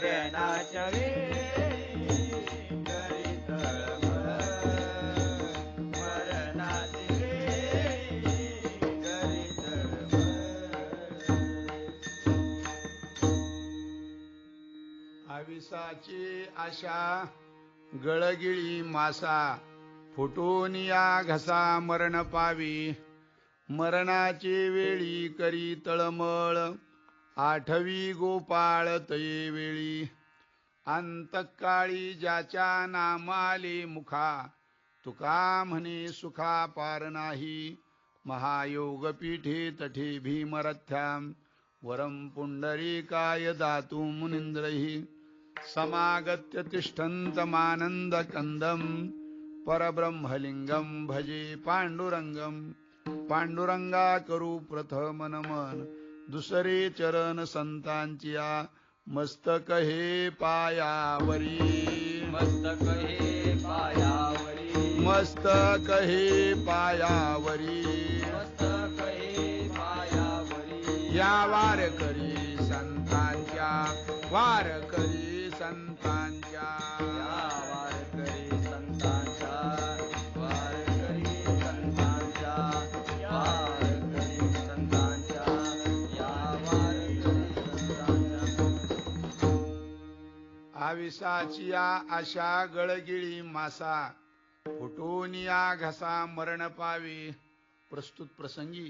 मरणाच्या आविसाची आशा गळगिळी मासा फुटून या घसा मरण पावी. मरणाची वेळी करी तळमळ आठवी गोपाळ तये वेळी. अंतकाळी ज्याच्या नामाले मुखा तुका म्हणे सुखा पार नाही. महायोग पीठे तठे भीमरथ्याम वरम पुंडरीकाय दातु मुनिंद्रही. समागत्य तिष्ठन्तमानन्दकन्दं परब्रह्मलिङ्गं भजे पाण्डुरङ्गं पांडुरंगा करू प्रथम नमन दुसरे चरण संतांचिया मस्तक हे पायावरी. मस्तक हे पायावरी. मस्तक हे पायावरी. मस्तक हे पायावरी. या वार आविसाची या आशा गळगिळी मासा फुटून या घसा मरण पावी. प्रस्तुत प्रसंगी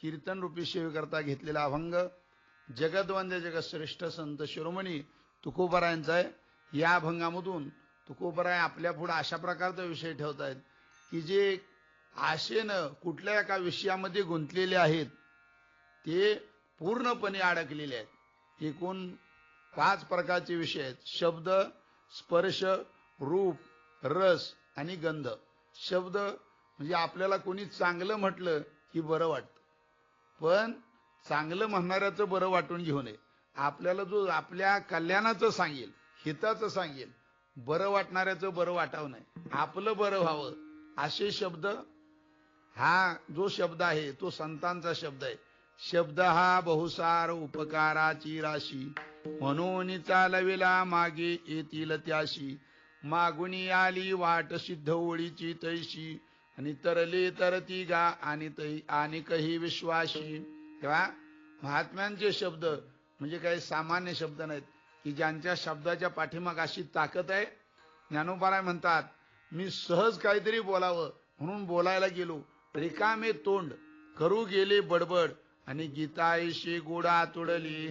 कीर्तन रूपी सेवेकरता घेतलेला अभंग जगदवंद्य जगश्रेष्ठ संत शिरोमणी तुकोबरायांचा आहे. या अभंगामधून तुकोबराय आपल्या पुढे अशा प्रकारचा विषय ठेवतायत की जे आशेनं कुठल्या एका विषयामध्ये गुंतलेले आहेत ते पूर्णपणे अडकलेले आहेत. एकूण पाच प्रकारचे विषय आहेत. शब्द स्पर्श रूप रस आणि गंध. शब्द म्हणजे आपल्याला कोणी चांगलं म्हटलं की बरं वाटतं. पण चांगलं म्हणणाऱ्याचं बरं वाटून घेऊ नये. आपल्याला जो आपल्या कल्याणाचं सांगेल हिताचं सांगेल बरं वाटणाऱ्याचं बरं वाटावं नाही. आपलं बरं व्हावं. असे शब्द हा जो शब्द आहे तो संतांचा शब्द आहे. शब्द हा बहुसार उपकाराची राशी. म्हणून चालविला मागे येतील त्याशी. मागुनी आली वाट सिद्ध ओळीची तैशी. आणि तरले तर ती गा आणि तै आणि कही विश्वाशी. तेव्हा महात्म्यांचे शब्द म्हणजे काही सामान्य शब्द नाहीत की ज्यांच्या शब्दाच्या पाठीमाग अशी ताकद आहे. ज्ञानोबाराय म्हणतात मी सहज काहीतरी बोलावं. म्हणून बोलायला गेलो रिकामे तोंड करू गेले बडबड. आणि गीताईशी गोडा तोडली.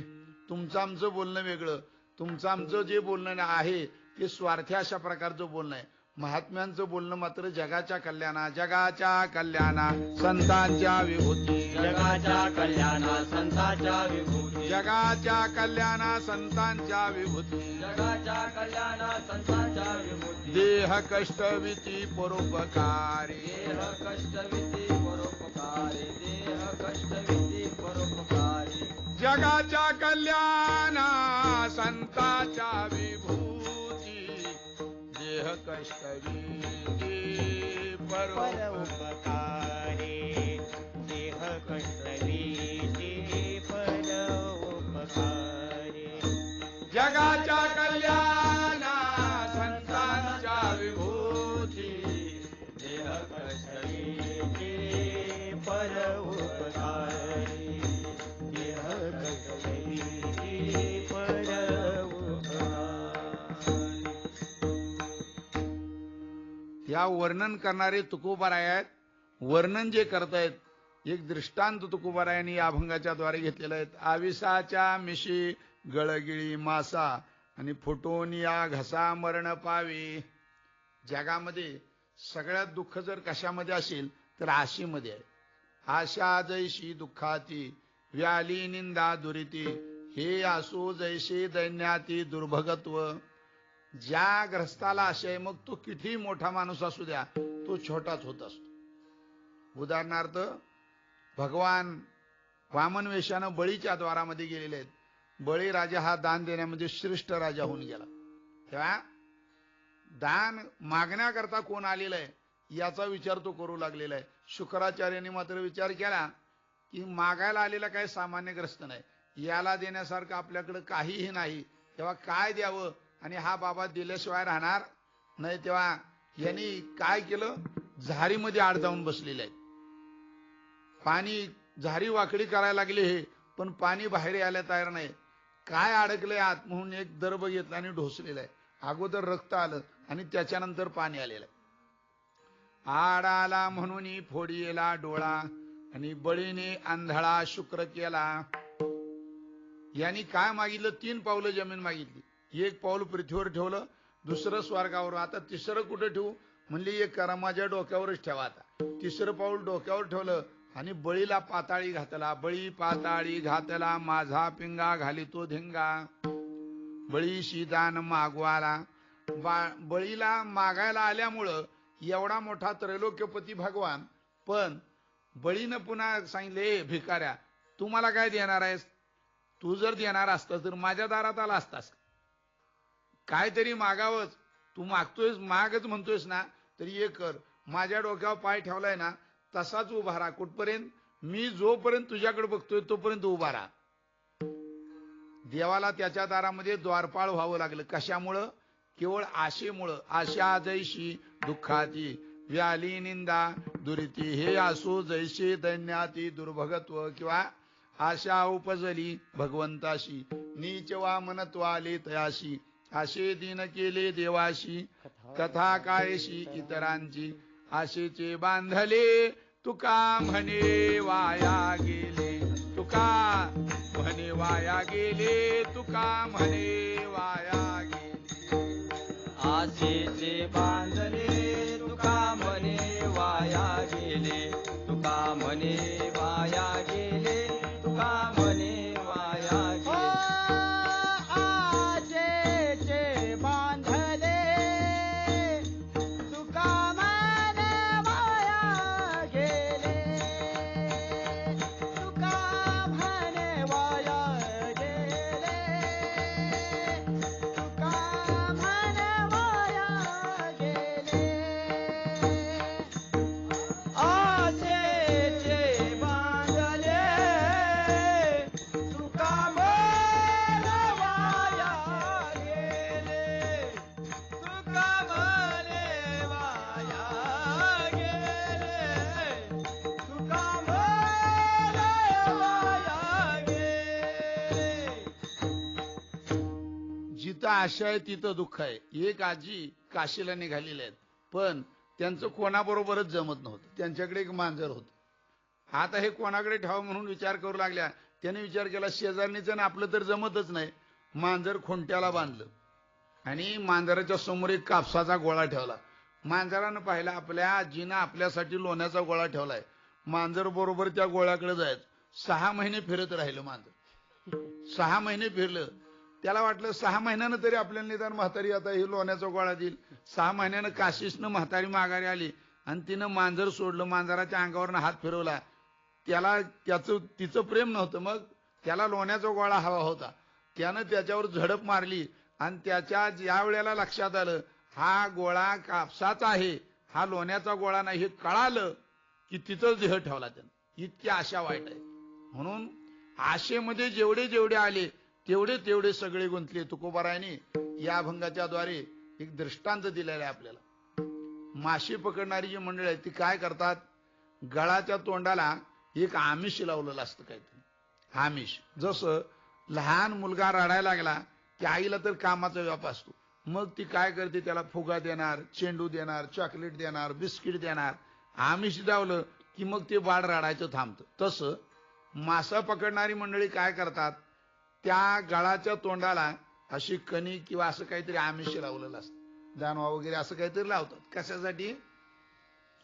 तुमचं आमचं बोलणं वेगळं. तुमचं आमचं जे बोलणं आहे ते स्वार्थी अशा प्रकारचं बोलणं आहे. महात्म्यांचं बोलणं मात्र जगाच्या कल्याणा जगाच्या कल्याणा संतांच्या विभूती. जगाच्या कल्याणा संतांच्या विभूती. जगाच्या कल्याणा संतांच्या विभूती. जगाच्या कल्याणा संतांच्या विभूती. देह कष्टविती परोपकारी. देह कष्टविती परोपकारी. देह कष्टविती जगाच्या कल्याणा संतांच्या विभूती देह कष्टविती परोपकारी या वर्णन करणारे तुकोबाराय आहेत वर्णन जे करतायत एक दृष्टांत तुकोबारायांनी या अभंगाच्या द्वारे घेतलेला आहेत. आविसाच्या मिशी गळगिळी मासा आणि फुटून या घसा मरण पावी. जगामध्ये सगळ्यात दुःख जर कशामध्ये असेल तर आशीमध्ये आहे. आशा जैशी दुःखाती व्याली निंदा दुरिती. हे आसू जैसे दैन्याती दुर्भगत्व. ज्या ग्रस्ताला आशय मग तो किती मोठा माणूस असू द्या तो छोटाच होत असतो. उदाहरणार्थ भगवान वामन वेशानं बळीच्या द्वारामध्ये गेलेले आहेत. बळी राजा हा दान देण्यामध्ये श्रेष्ठ राजा होऊन गेला. तेव्हा दान मागण्याकरता कोण आलेलं आहे याचा विचार तो करू लागलेला आहे. शुक्राचार्यांनी मात्र विचार केला की मागायला आलेला काही सामान्य ग्रस्त नाही. याला देण्यासारखं आपल्याकडे काहीही नाही. तेव्हा काय द्यावं? आणि हा बाबा दिल्याशिवाय राहणार नाही तेव्हा यांनी काय केलं? झारीमध्ये आड जाऊन बसलेले आहेत. पाणी झारी वाकडी करायला लागले हे पण पाणी बाहेर यायला तयार नाही. काय अडकले आत म्हणून एक दर्भ घेतला आणि ढोसलेला आहे. अगोदर रक्त आलं आणि त्याच्यानंतर पाणी आलेलं आहे. आड आला म्हणून फोडीला डोळा आणि बळीने आंधळा शुक्र केला. यांनी काय मागितलं? तीन पावलं जमीन मागितली. एक पाऊल पृथ्वीवर ठेवलं दुसरं स्वर्गावर आता तिसरं कुठं ठेवू? म्हणली एक करा माझ्या डोक्यावरच ठेवा आता. तिसरं पाऊल डोक्यावर ठेवलं आणि बळीला पाताळी घातला. बळी पाताळी घातला माझा पिंगा घाली तो धिंगा. बळी शिदान मागवाला. बळीला मागायला आल्यामुळं एवढा मोठा त्रैलोक्यपती भगवान. पण बळीनं पुन्हा सांगितले "ए, भिकाऱ्या तू मला काय देणार आहेस? तू जर देणार असतास तर माझ्या दारात आला असतास. काहीतरी मागावंच. तू मागतोयस मागच म्हणतोयस ना तरी हे कर. माझ्या डोक्यावर पाय ठेवलाय ना तसाच उभा राहा. कुठपर्यंत? मी जोपर्यंत तुझ्याकडे बघतोय तोपर्यंत उभा राहा. देवाला त्याच्या दारामध्ये द्वारपाळ व्हावं लागलं. कशामुळं? केवळ आशेमुळं. आशा जैशी दुःखाची. व्याली निंदा दुरिती. हे असो जैशी दैन्याती दुर्भगत्व किंवा आशा उपजली भगवंताशी. नीच वा मनत्व आले तयाशी. आशे दिन केले देवाशी कथा कायशी इतरांची. आशेचे बांधले तुका म्हणे वाया गेले. तुका म्हणे वाया गेले तुका म्हणे वाया गेले. आशेचे बांधले आशा आहे तिथं दुःख आहे. एक आजी काशीला निघालेले आहेत. पण त्यांचं कोणाबरोबरच जमत नव्हतं. त्यांच्याकडे एक मांजर होत. आता हे कोणाकडे ठेवावं म्हणून विचार करू लागल्या त्याने विचार केला शेजारणीचं आणि आपलं तर जमतच नाही. मांजर खोंट्याला बांधलं. आणि मांजराच्या समोर एक कापसाचा गोळा ठेवला. मांजरानं पाहिला आपल्या आजीनं आपल्यासाठी लोण्याचा गोळा ठेवलाय. मांजर बरोबर त्या गोळ्याकडे जायचं सहा महिने फिरत राहिलं मांजर. सहा महिने फिरलं. त्याला वाटलं सहा महिन्यानं तरी आपल्याला निदान म्हातारी आता ही लोण्याचा गोळा देईल. सहा महिन्यानं काशीसनं म्हातारी माघारी आली आणि तिनं मांजर सोडलं मांजराच्या अंगावरनं हात फिरवला. त्याला त्याचं तिचं प्रेम नव्हतं मग. त्याला लोण्याचा गोळा हवा होता. त्यानं त्याच्यावर झडप मारली आणि त्याच्या ज्या वेळेला लक्षात आलं हा गोळा कापसाचा आहे हा लोण्याचा गोळा नाही हे कळालं की तिथंच देह ठेवला त्यानं. इतकी आशा वाईट आहे. म्हणून आशेमध्ये जेवढे जेवढे आले तेवढे तेवढे सगळे गुंतले तुकोबारायने या अभंगाच्या द्वारे एक दृष्टांत दिलेला आहे आपल्याला. मासे पकडणारी जी मंडळी आहेत ती काय करतात? गळाच्या तोंडाला एक आमिष लावलेलं असतं काहीतरी. आमिष. जसं लहान मुलगा रडायला लागला की आईला तर कामाचा व्याप असतो. मग ती काय करते? त्याला फुगा देणार चेंडू देणार चॉकलेट देणार बिस्किट देणार. आमिष लावलं की मग ते बाळ रडायचं थांबतं. तसं मासा पकडणारी मंडळी काय करतात? त्या गळाच्या तोंडाला अशी कणी किंवा असं काहीतरी आमिष लावलेलं असतं. जानवा वगैरे असं काहीतरी लावतात. कशासाठी?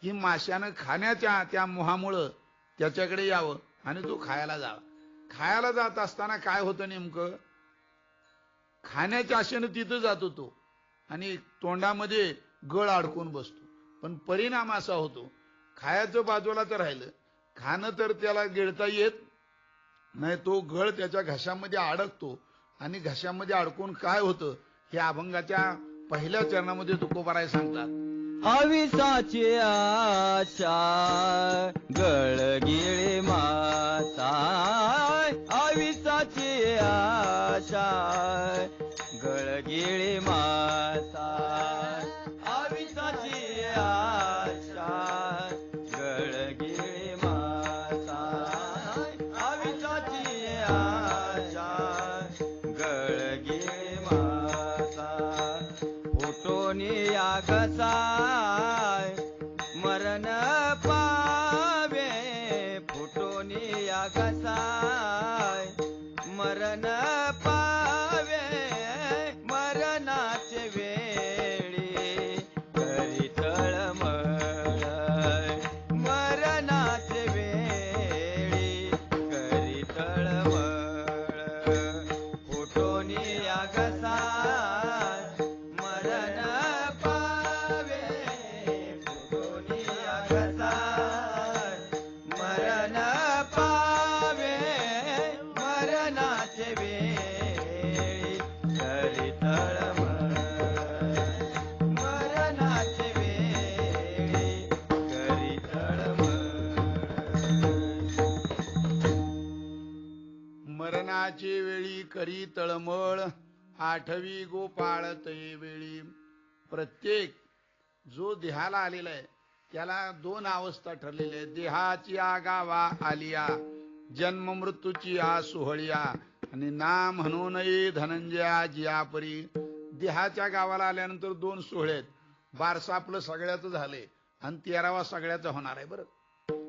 की माशानं खाण्याच्या त्या मोहामुळं त्याच्याकडे यावं आणि तो खायला जावा. खायला जात असताना काय होतं नेमकं? खाण्याच्या आशेनं तिथं जातो तो आणि तोंडामध्ये गळ अडकून बसतो. पण परिणाम असा होतो खायचं बाजूला तर राहिलं. खाणं तर त्याला गिळता येत नाही तो गळ त्याच्या घशामध्ये अडकतो. आणि घशामध्ये अडकून काय होतं हे अभंगाच्या पहिल्या चरणामध्ये तुकोबाराय सांगतात. अविसाची आशा गळगिळे माता आठवी गोपाळ वेळी. प्रत्येक जो देहाला आलेला आहे त्याला दोन अवस्था ठरलेल्या आहेत. देहाची आगावा आलिया जन्म मृत्यूची आ सोहळिया. आणि ना म्हणून धनंजया जिया परी देहाच्या गावाला आल्यानंतर दोन सोहळे आहेत. बारसा आपलं सगळ्याचं झालंय. आणि तेरावा सगळ्याचं होणार आहे बरं.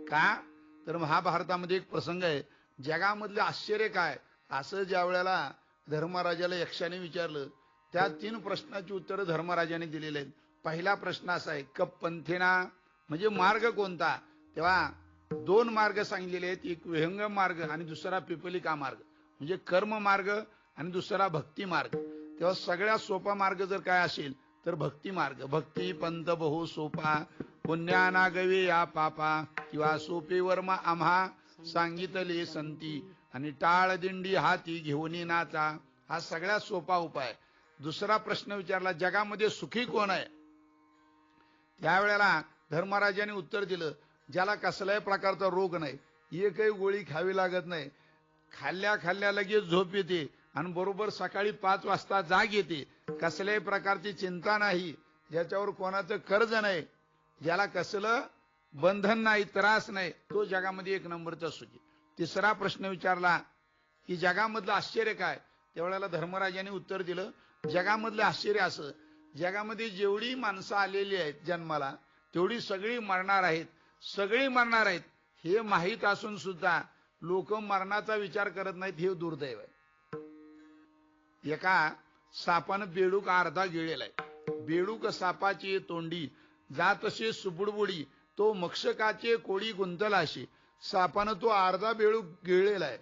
का? तर महाभारतामध्ये एक प्रसंग आहे. जगामधले आश्चर्य काय? असं ज्या वेळेला धर्मराजाला यक्षाने विचारलं. त्या तीन प्रश्नाची उत्तरं धर्मराजाने दिलेले आहेत. पहिला प्रश्न असा आहे कप पंथेना म्हणजे मार्ग कोणता? तेव्हा दोन मार्ग सांगितलेले आहेत एक विहंग मार्ग आणि दुसरा पिपलिका मार्ग. म्हणजे कर्म मार्ग आणि दुसरा भक्ती मार्ग. तेव्हा सगळ्यात सोपा मार्ग जर काय असेल तर भक्ती मार्ग. भक्ती पंत बहु सोपा. पुण्याना गवे या पापा. किंवा सोपे वर्मा आम्हा सांगितले संती. आणि टाळ दिंडी हाती घेऊन नाचा. हा सगळ्यात सोपा उपाय. दुसरा प्रश्न विचारला जगामध्ये सुखी कोण आहे? त्यावेळेला धर्मराजाने उत्तर दिलं ज्याला कसल्याही प्रकारचा रोग नाही एकही गोळी खावी लागत नाही. खाल्ल्या खाल्ल्या लगेच झोप येते आणि बरोबर सकाळी पाच वाजता जाग येते. कसल्याही प्रकारची चिंता नाही ज्याच्यावर कोणाचं कर्ज नाही ज्याला कसलं बंधन नाही त्रास नाही तो जगामध्ये एक नंबरचा सुखी. तिसरा प्रश्न विचारला की जगामधलं आश्चर्य काय? त्यावेळेला धर्मराजाने उत्तर दिलं जगामधलं आश्चर्य असं. जगामध्ये जेवढी माणसं आलेली आहेत जन्माला तेवढी सगळी मरणार आहेत. सगळी मरणार आहेत. हे माहीत असून सुद्धा लोक मरणाचा विचार करत नाहीत हे दुर्दैव आहे. एका सापानं बेडूक अर्धा गिळलेला आहे. बेडूक सापाची तोंडी जात असे सुबुडबुडी तो मक्षकाचे कोळी गुंतलाशी सापानं तो अर्धा बेळू गिळलेला आहे.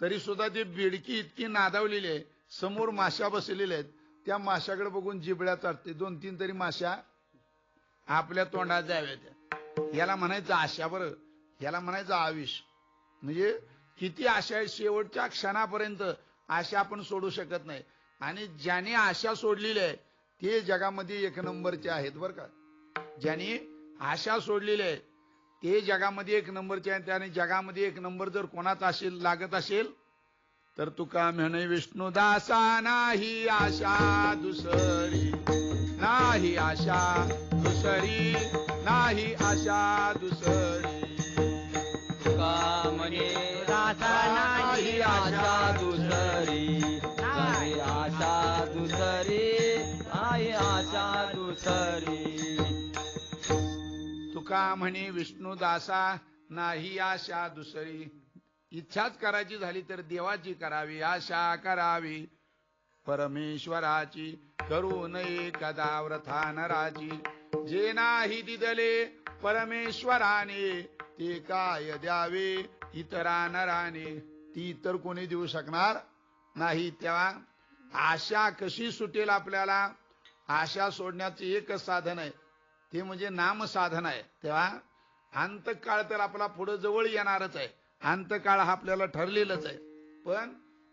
तरी सुद्धा ती बेडकी इतकी नादावलेली आहे. समोर माश्या बसलेल्या आहेत. त्या माशाकडे बघून जिबड्या चाटते दोन तीन तरी माश्या आपल्या तोंडात जाव्यात याला म्हणायचं आशा बरं. याला म्हणायचं आविष म्हणजे किती आशा आहे शेवटच्या क्षणापर्यंत आशा आपण सोडू शकत नाही. आणि ज्याने आशा सोडलेली आहे ते जगामध्ये एक नंबरचे आहेत बरं का. ज्याने आशा सोडलेली आहे ते जगामध्ये एक नंबरचे आहे त्याने जगामध्ये एक नंबर जर कोणाचा असेल लागत असेल तर तुका म्हणे विष्णुदासा नाही आशा दुसरी नाही आशा दुसरी नाही आशा दुसरी. तुका म्हणे विष्णुदासा नाही आशा दुसरी. इच्छाच करायची झाली तर देवाची करावी आशा करावी. परमेश्वराची करू नये कदा व्रथा नराची जे नाही दिदले परमेश्वराने ते काय द्यावे इतरा नराने ती इतर कोणी देऊ शकणार नाही तेव्हा. आशा कशी सुटेल आपल्याला? आशा सोडण्याचे एकच साधन आहे. ते म्हणजे नाम साधन आहे. तेव्हा अंतकाळ तर आपला पुढे जवळ येणारच आहे. अंतकाळ हा आपल्याला ठरलेलंच आहे. पण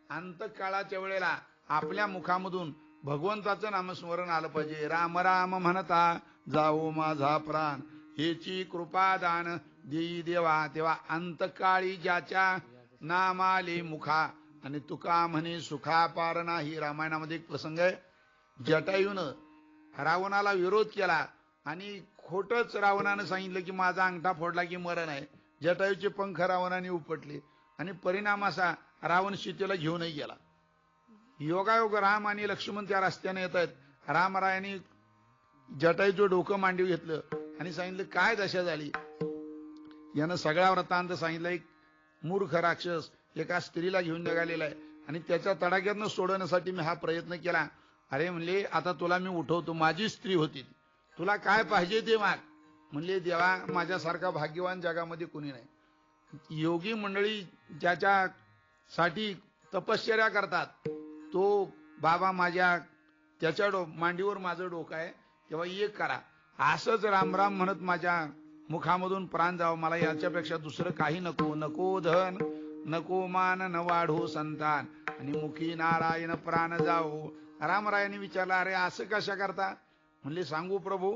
अंतकाळाच्या वेळेला आपल्या मुखामधून भगवंताचं नामस्मरण आलं पाहिजे. राम राम म्हणता जाओ माझा प्राण हेची कृपादान देई देवा. तेव्हा अंतकाळी ज्याच्या नामाले मुखा आणि तुका म्हणे सुखा पार नाही रामायणामध्ये एक प्रसंग आहे. जटायून रावणाला विरोध केला. आणि खोटच रावणानं सांगितलं की माझा अंगठा फोडला की मरण आहे. जटायूचे पंख रावणाने उपटले. आणि परिणाम असा रावण सीतेला घेऊनही गेला. योगायोग राम आणि लक्ष्मण त्या रस्त्याने येत आहेत. रामरायाने जटायूचं डोकं मांडीव घेतलं आणि सांगितलं काय दशा झाली? यानं सगळा वृत्तांत सांगितलं एक मूर्ख राक्षस एका स्त्रीला घेऊन निघालेला आहे. आणि त्याच्या तडाक्यातनं सोडवण्यासाठी मी हा प्रयत्न केला. अरे म्हणले आता तुला मी उठवतो. माझी स्त्री होती ती. तुला काय पाहिजे ते माग. म्हणले देवा माझ्यासारखा भाग्यवान जगामध्ये कोणी नाही. योगी मंडळी ज्याच्यासाठी तपश्चर्या करतात तो बाबा माझ्या त्याच्या डो मांडीवर माझं डोकं आहे तेव्हा एक करा. असंच रामराम म्हणत माझ्या मुखामधून प्राण जावं. मला याच्यापेक्षा दुसरं काही नको. नको धन नको मान न वाढो संतान. आणि मुखी नारायण प्राण जाओ रामरायाने विचारलं अरे असं कशा करता? म्हणले सांगू प्रभू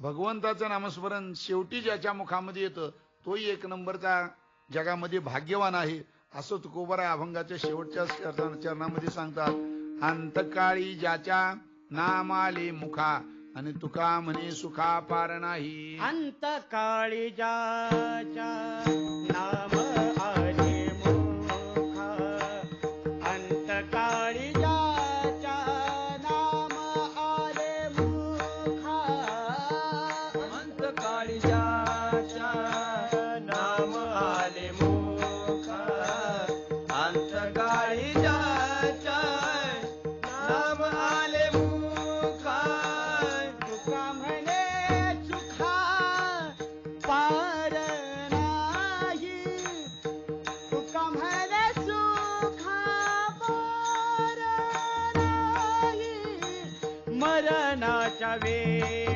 भगवंताचं नामस्मरण शेवटी ज्याच्या मुखामध्ये येतं तोही एक नंबरचा जगामध्ये भाग्यवान आहे. असं तुकोबरा अभंगाच्या शेवटच्या चरणामध्ये सांगतात अंतकाळी ज्याच्या नाम आले मुखा आणि तुका म्हणे सुखा पार नाही. अंतकाळी ज्याच्या नाम वे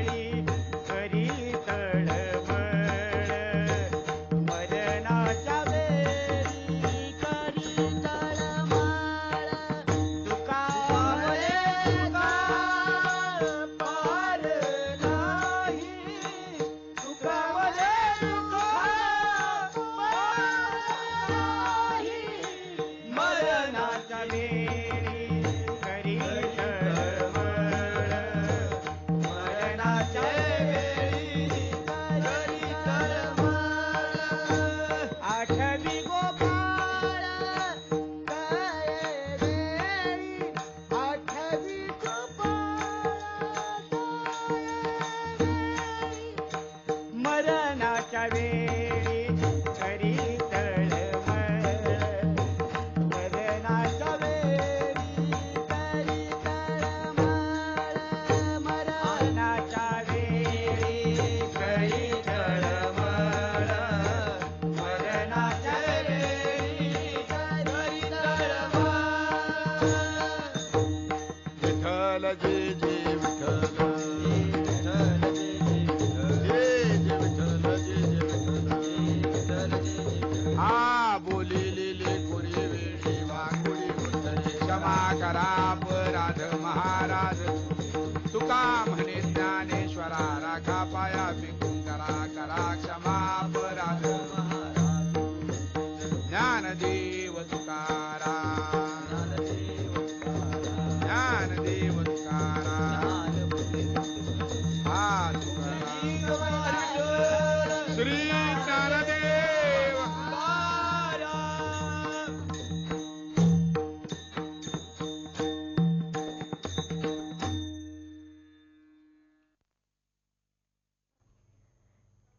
पाया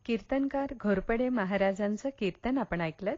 कीर्तनकार घोरपडे महाराजांचं कीर्तन आपण ऐकलं